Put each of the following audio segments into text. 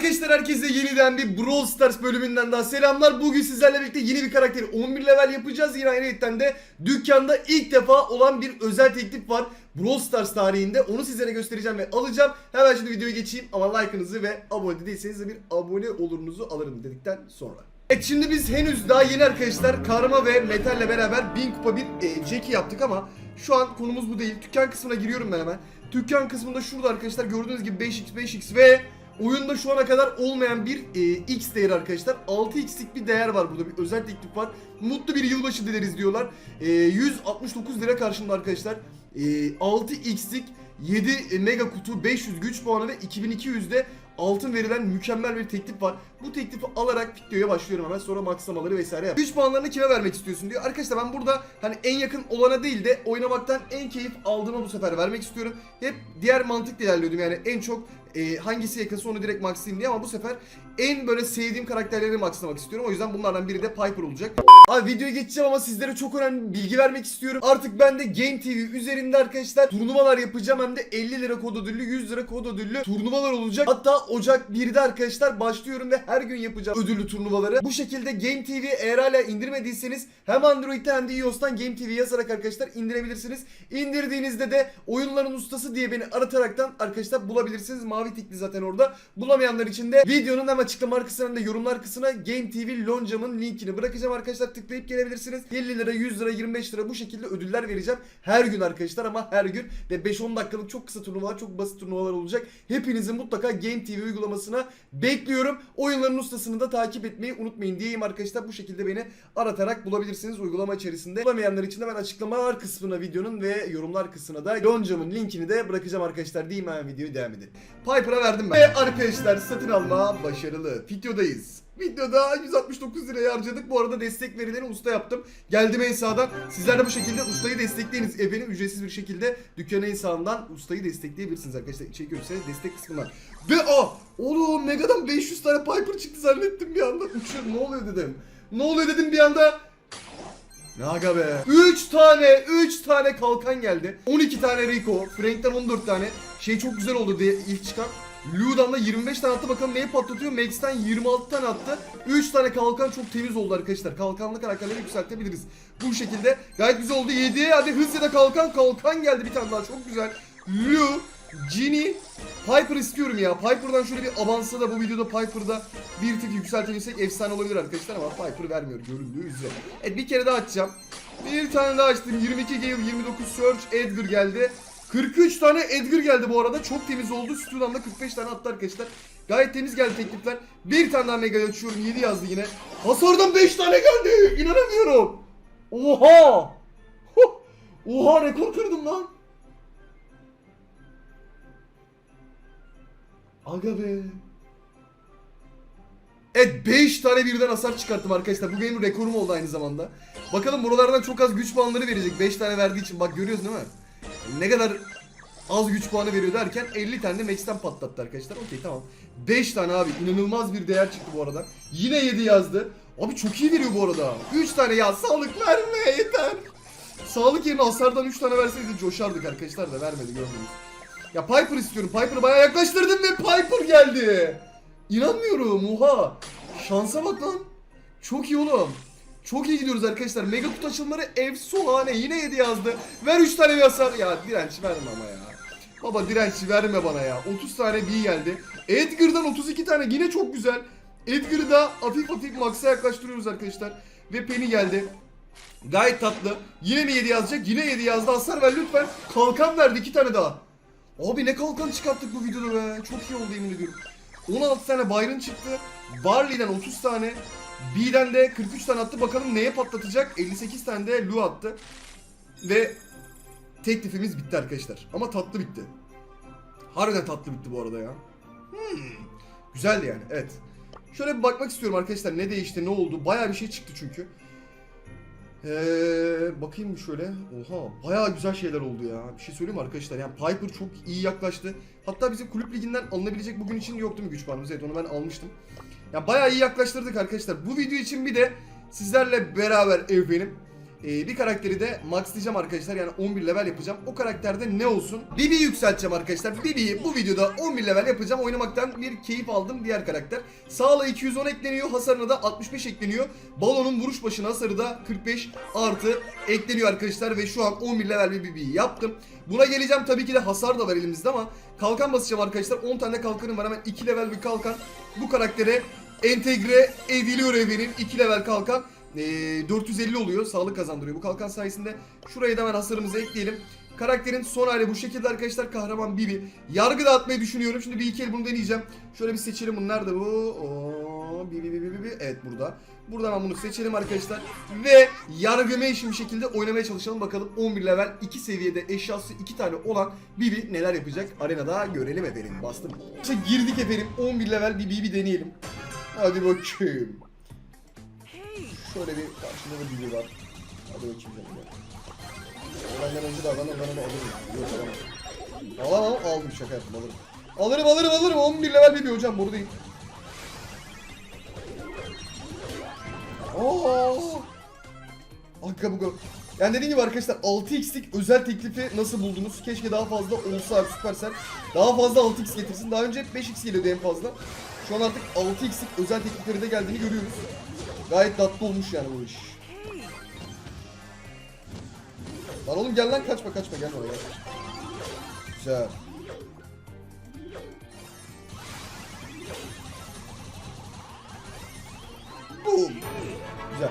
Arkadaşlar herkese yeniden bir Brawl Stars bölümünden daha selamlar. Bugün sizlerle birlikte yeni bir karakteri 11 level yapacağız. Yine ayrıyetten de dükkanda ilk defa olan bir özel teklif var. Brawl Stars tarihinde onu sizlere göstereceğim ve alacağım. Hemen şimdi videoya geçeyim ama like'ınızı ve abone değilseniz de bir abone olurunuzu alırım dedikten sonra. Evet şimdi biz henüz daha yeni arkadaşlar Karma ve Metal'le beraber 1000 kupa bir e, Jackie yaptık ama şu an konumuz bu değil. Dükkan kısmına giriyorum ben hemen. Dükkan kısmında şurada arkadaşlar gördüğünüz gibi 5x 5x ve oyunda şu ana kadar olmayan bir e, x değeri arkadaşlar. 6x'lik bir değer var burada bir özel teklif var. Mutlu bir yılbaşı dileriz diyorlar. E, 169 lira karşımda arkadaşlar. E, 6x'lik 7 mega kutu 500 güç puanı ve 2200'de altın verilen mükemmel bir teklif var. Bu teklifi alarak videoya başlıyorum hemen sonra makslamaları vesaire yap. Güç puanlarını kime vermek istiyorsun diyor. Arkadaşlar ben burada hani en yakın olana değil de oynamaktan en keyif aldığıma bu sefer vermek istiyorum. Hep diğer mantıkla ilerliyordum yani en çok e, hangisi yakınsa onu direkt maxlayayım diye ama bu sefer en böyle sevdiğim karakterleri maxlamak istiyorum. O yüzden bunlardan biri de Piper olacak. Abi videoya geçeceğim ama sizlere çok önemli bilgi vermek istiyorum. Artık ben de Game TV üzerinde arkadaşlar turnuvalar yapacağım. Hem de 50 lira kod ödüllü 100 lira kod ödüllü turnuvalar olacak. Hatta Ocak 1'de arkadaşlar başlıyorum ve her gün yapacağım ödüllü turnuvaları. Bu şekilde Game TV eğer hala indirmediyseniz hem Android'te hem de iOS'tan Game TV yazarak arkadaşlar indirebilirsiniz. İndirdiğinizde de oyunların ustası diye beni arataraktan arkadaşlar bulabilirsiniz. Mavi tikli zaten orada. Bulamayanlar için de videonun hem açıklama kısmına da yorumlar kısmına Game TV loncamın linkini bırakacağım arkadaşlar. Tıklayıp gelebilirsiniz. 50 lira, 100 lira, 25 lira bu şekilde ödüller vereceğim. Her gün arkadaşlar ama her gün ve 5-10 dakikalık çok kısa turnuvalar, çok basit turnuvalar olacak. Hepinizi mutlaka Game TV uygulamasına bekliyorum. Oyunların ustasını da takip etmeyi unutmayın diyeyim arkadaşlar. Bu şekilde beni aratarak bulabilirsiniz uygulama içerisinde. Bulamayanlar için de ben açıklamalar kısmına videonun ve yorumlar kısmına da loncamın linkini de bırakacağım arkadaşlar. Diyeyim hemen videoyu devam edelim. Piper'a verdim ben. Ve arkadaşlar satın alma başarılı. Videodayız. Videoda 169 liraya harcadık. Bu arada destek verileri usta yaptım. Geldim en. Sizler de bu şekilde ustayı destekleyiniz. Efendim ücretsiz bir şekilde dükkanın en ustayı destekleyebilirsiniz arkadaşlar. İçeri görürseniz destek kısmından. Ve a oğlum Mega'dan 500 tane Piper çıktı zannettim bir anda. Uçuyor ne oluyor dedim. Ne oluyor dedim bir anda. Ne aga be. 3 tane 3 tane kalkan geldi. 12 tane Rico. Frank'ten 14 tane. Şey çok güzel oldu diye ilk çıkan. Lu'dan da 25 tane attı bakalım neyi patlatıyor. Max'ten 26 tane attı. 3 tane kalkan çok temiz oldu arkadaşlar. Kalkanlı karakterleri yükseltebiliriz. Bu şekilde gayet güzel oldu. 7 hadi hızlı da kalkan kalkan geldi bir tane daha çok güzel. Lu, Ginny, Piper istiyorum ya. Piper'dan şöyle bir avansa da bu videoda Piper'da bir tık yükseltebilirsek efsane olabilir arkadaşlar ama Piper vermiyor göründüğü üzere. Evet bir kere daha açacağım. Bir tane daha açtım. 22 Gale, 29 Search, Edgar geldi. 43 tane Edgar geldi bu arada. Çok temiz oldu. Stüdyodan da 45 tane attı arkadaşlar. Gayet temiz geldi teklifler. Bir tane daha mega açıyorum. 7 yazdı yine. Hasardan 5 tane geldi. İnanamıyorum. Oha. Oha rekor kırdım lan. Aga be. Evet 5 tane birden hasar çıkarttım arkadaşlar. Bu benim rekorum oldu aynı zamanda. Bakalım buralardan çok az güç puanları verecek. 5 tane verdiği için. Bak görüyorsun değil mi? Ne kadar az güç puanı veriyor derken 50 tane de Max'ten patlattı arkadaşlar. Okey tamam. 5 tane abi. inanılmaz bir değer çıktı bu arada. Yine 7 yazdı. Abi çok iyi veriyor bu arada. 3 tane ya sağlık verme yeter. Sağlık yerine hasardan 3 tane verseydi coşardık arkadaşlar da vermedi gördünüz. Ya Piper istiyorum. Piper'ı bayağı yaklaştırdım ve Piper geldi. İnanmıyorum oha. Şansa bak lan. Çok iyi oğlum. Çok iyi gidiyoruz arkadaşlar. Mega kutu açılımları efsane. Yine 7 yazdı. Ver 3 tane bir hasar. Ya direnç verme ama ya. Baba direnç verme bana ya. 30 tane B geldi. Edgar'dan 32 tane yine çok güzel. Edgar'ı da hafif hafif max'a yaklaştırıyoruz arkadaşlar. Ve Penny geldi. Gayet tatlı. Yine mi 7 yazacak? Yine 7 yazdı. Hasar ver lütfen. Kalkan verdi 2 tane daha. Abi ne kalkan çıkarttık bu videoda be. Çok iyi oldu yemin ediyorum. 16 tane Byron çıktı. Barley'den 30 tane. B'den de 43 tane attı. Bakalım neye patlatacak? 58 tane de Lu attı. Ve teklifimiz bitti arkadaşlar. Ama tatlı bitti. Harbiden tatlı bitti bu arada ya. Hmm. Güzeldi yani evet. Şöyle bir bakmak istiyorum arkadaşlar ne değişti ne oldu. Baya bir şey çıktı çünkü. Ee, bakayım şöyle. Oha bayağı güzel şeyler oldu ya. Bir şey söyleyeyim mi arkadaşlar? Yani Piper çok iyi yaklaştı. Hatta bizim kulüp liginden alınabilecek bugün için yok değil mi güç puanımız? Evet onu ben almıştım. Ya bayağı iyi yaklaştırdık arkadaşlar. Bu video için bir de sizlerle beraber efendim Ee, bir karakteri de maxlayacağım arkadaşlar. Yani 11 level yapacağım. O karakterde ne olsun? Bibi'yi yükselteceğim arkadaşlar. Bibi'yi bu videoda 11 level yapacağım. Oynamaktan bir keyif aldım diğer karakter. Sağlığı 210 ekleniyor. Hasarına da 65 ekleniyor. Balonun vuruş başına hasarı da 45 artı ekleniyor arkadaşlar. Ve şu an 11 level bir Bibi'yi yaptım. Buna geleceğim tabii ki de hasar da var elimizde ama kalkan basacağım arkadaşlar. 10 tane kalkanım var. Hemen 2 level bir kalkan. Bu karaktere entegre ediliyor efendim. 2 level kalkan. Ee, 450 oluyor. Sağlık kazandırıyor bu kalkan sayesinde. Şuraya da hemen hasarımızı ekleyelim. Karakterin son hali bu şekilde arkadaşlar. Kahraman Bibi. Yargı dağıtmayı düşünüyorum. Şimdi bir iki el bunu deneyeceğim. Şöyle bir seçelim. Bu nerede bu? Oo, Bibi Bibi Bibi. Evet burada. Buradan bunu seçelim arkadaşlar. Ve yargıma bir şekilde oynamaya çalışalım. Bakalım 11 level 2 seviyede eşyası 2 tane olan Bibi neler yapacak? Arenada görelim efendim. Bastım. İşte girdik efendim. 11 level bir Bibi deneyelim. Hadi bakayım. Şöyle bir da Bibi var. Hadi bakayım canım. ya. Benden önce de adam ben onu alırım. Yok alamam. Alamam aldım şaka yaptım alırım. Alırım alırım alırım 11 level Bibi hocam boru değil. Oo. Hakka bu yani dediğim gibi arkadaşlar 6x'lik özel teklifi nasıl buldunuz? Keşke daha fazla olsa Supercell. Daha fazla 6x getirsin. Daha önce hep 5x geliyordu en fazla. Şu an artık 6x'lik özel teklifleri de geldiğini görüyoruz. Gayet tatlı olmuş yani bu iş. Lan oğlum gel lan kaçma kaçma gel oraya. Güzel. Boom. Güzel.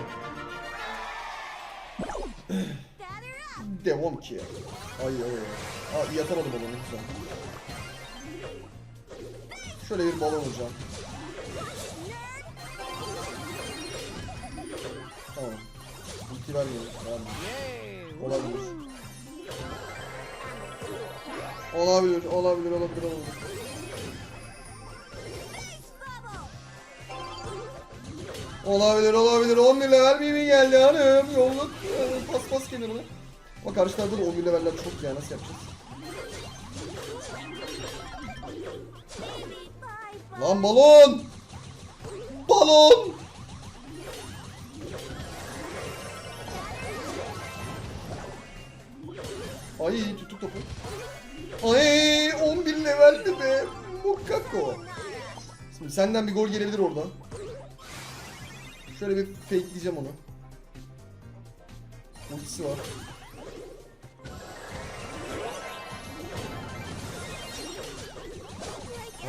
Devam ki. Ay ay ay. Aa yatamadım balonu güzel. Şöyle bir balon hocam. Ulti vermiyorum. Tamam. Olabilir. Olabilir, olabilir, olabilir, olabilir. Olabilir, olabilir. 11 level mi geldi hanım? Yolluk. Pas pas kenarına. Ama karşılarda da 11 leveller çok ya. Nasıl yapacağız? Lan balon! Balon! Ay tuttuk topu. Ay 11 leveldi be. Mukako. Şimdi senden bir gol gelebilir oradan. Şöyle bir fakeleyeceğim onu. Ultisi var.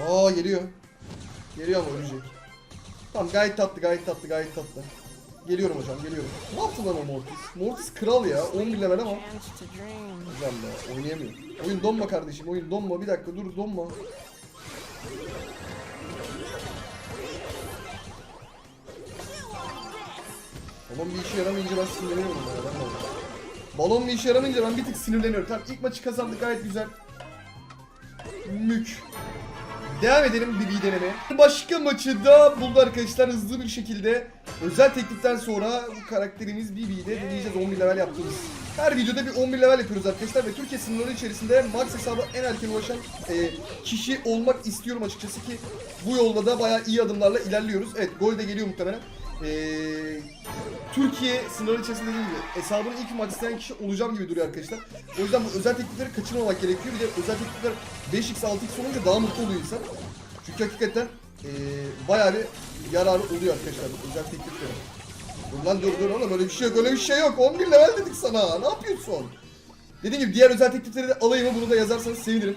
Aa geliyor. Geliyor ama ölecek. Tamam gayet tatlı gayet tatlı gayet tatlı. Geliyorum hocam geliyorum. Ne yaptı lan o Mortis? Mortis kral ya 11 level ama. Hocam be oynayamıyor. Oyun donma kardeşim oyun donma bir dakika dur donma. Balon bir işe yaramayınca ben sinirleniyorum ya. Ben. Balon bir işe yaramayınca ben bir tık sinirleniyorum. Tamam ilk maçı kazandık gayet güzel. Mük. Devam edelim bir denemeye. Başka maçı da buldu arkadaşlar hızlı bir şekilde. Özel tekliften sonra bu karakterimiz BB'de deneyeceğiz 11 level yaptığımız. Her videoda bir 11 level yapıyoruz arkadaşlar ve Türkiye sınırları içerisinde max hesabı en erken ulaşan e, kişi olmak istiyorum açıkçası ki bu yolda da bayağı iyi adımlarla ilerliyoruz. Evet gol de geliyor muhtemelen. Eee Türkiye sınırları içerisinde dediğim gibi hesabını ilk maxlayan kişi olacağım gibi duruyor arkadaşlar. O yüzden bu özel teklifleri kaçırmamak gerekiyor. Bir de özel teklifler 5x 6x olunca daha mutlu oluyor insan. Çünkü hakikaten eee bayağı bir yararı oluyor arkadaşlar özel tekliflerin. Dur lan dur dur oğlum öyle bir şey yok öyle bir şey yok. 11 level dedik sana ne yapıyorsun? Dediğim gibi diğer özel teklifleri de alayım mı bunu da yazarsanız sevinirim.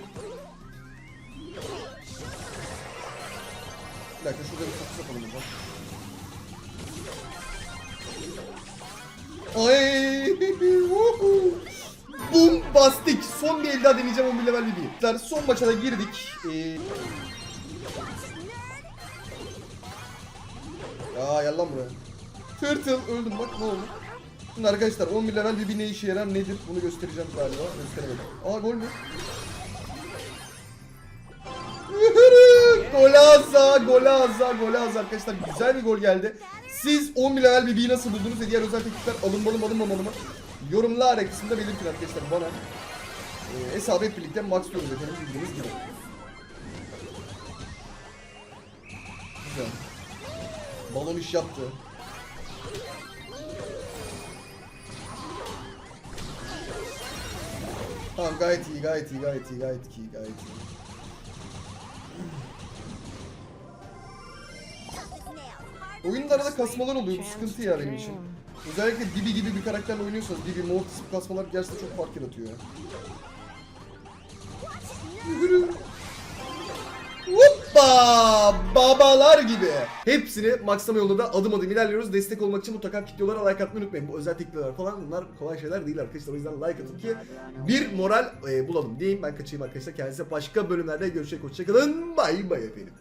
Bir dakika şurada bir fokus yapalım hocam. Ay! Woohoo! Bum bastık. Son bir el daha deneyeceğim 11 level bir. Son maça da girdik. Ee... Ya gel lan buraya. Turtle öldüm bak ne oldu. Şimdi arkadaşlar 11 level bir ne işe yarar nedir bunu göstereceğim galiba. Gösteremedim. Aa gol mü? Golaza, golaza, golaza arkadaşlar güzel bir gol geldi. Siz 11 level bir nasıl buldunuz ve diğer özel teklifler alınmalı mı alınmamalı mı? Yorumlar kısmında belirtin arkadaşlar bana. Ee, hesabı hep birlikte maxlıyoruz efendim bildiğiniz gibi. Güzel. Balon iş yaptı. Tamam gayet iyi, gayet iyi, gayet iyi, gayet iyi, gayet iyi. Oyunda arada kasmalar oluyor. Bu sıkıntı ya benim için. Özellikle Dibi gibi bir karakterle oynuyorsanız Dibi, Mortis kasmalar gerçekten çok fark yaratıyor ya. Hoppa! Babalar gibi. Hepsini maksama yolunda adım adım ilerliyoruz. Destek olmak için mutlaka videolara like atmayı unutmayın. Bu özel teknikler falan bunlar kolay şeyler değil arkadaşlar. O yüzden like atın ki bir moral e, bulalım diyeyim. Ben kaçayım arkadaşlar. Kendinize başka bölümlerde görüşecek. Hoşçakalın. Bay bay efendim.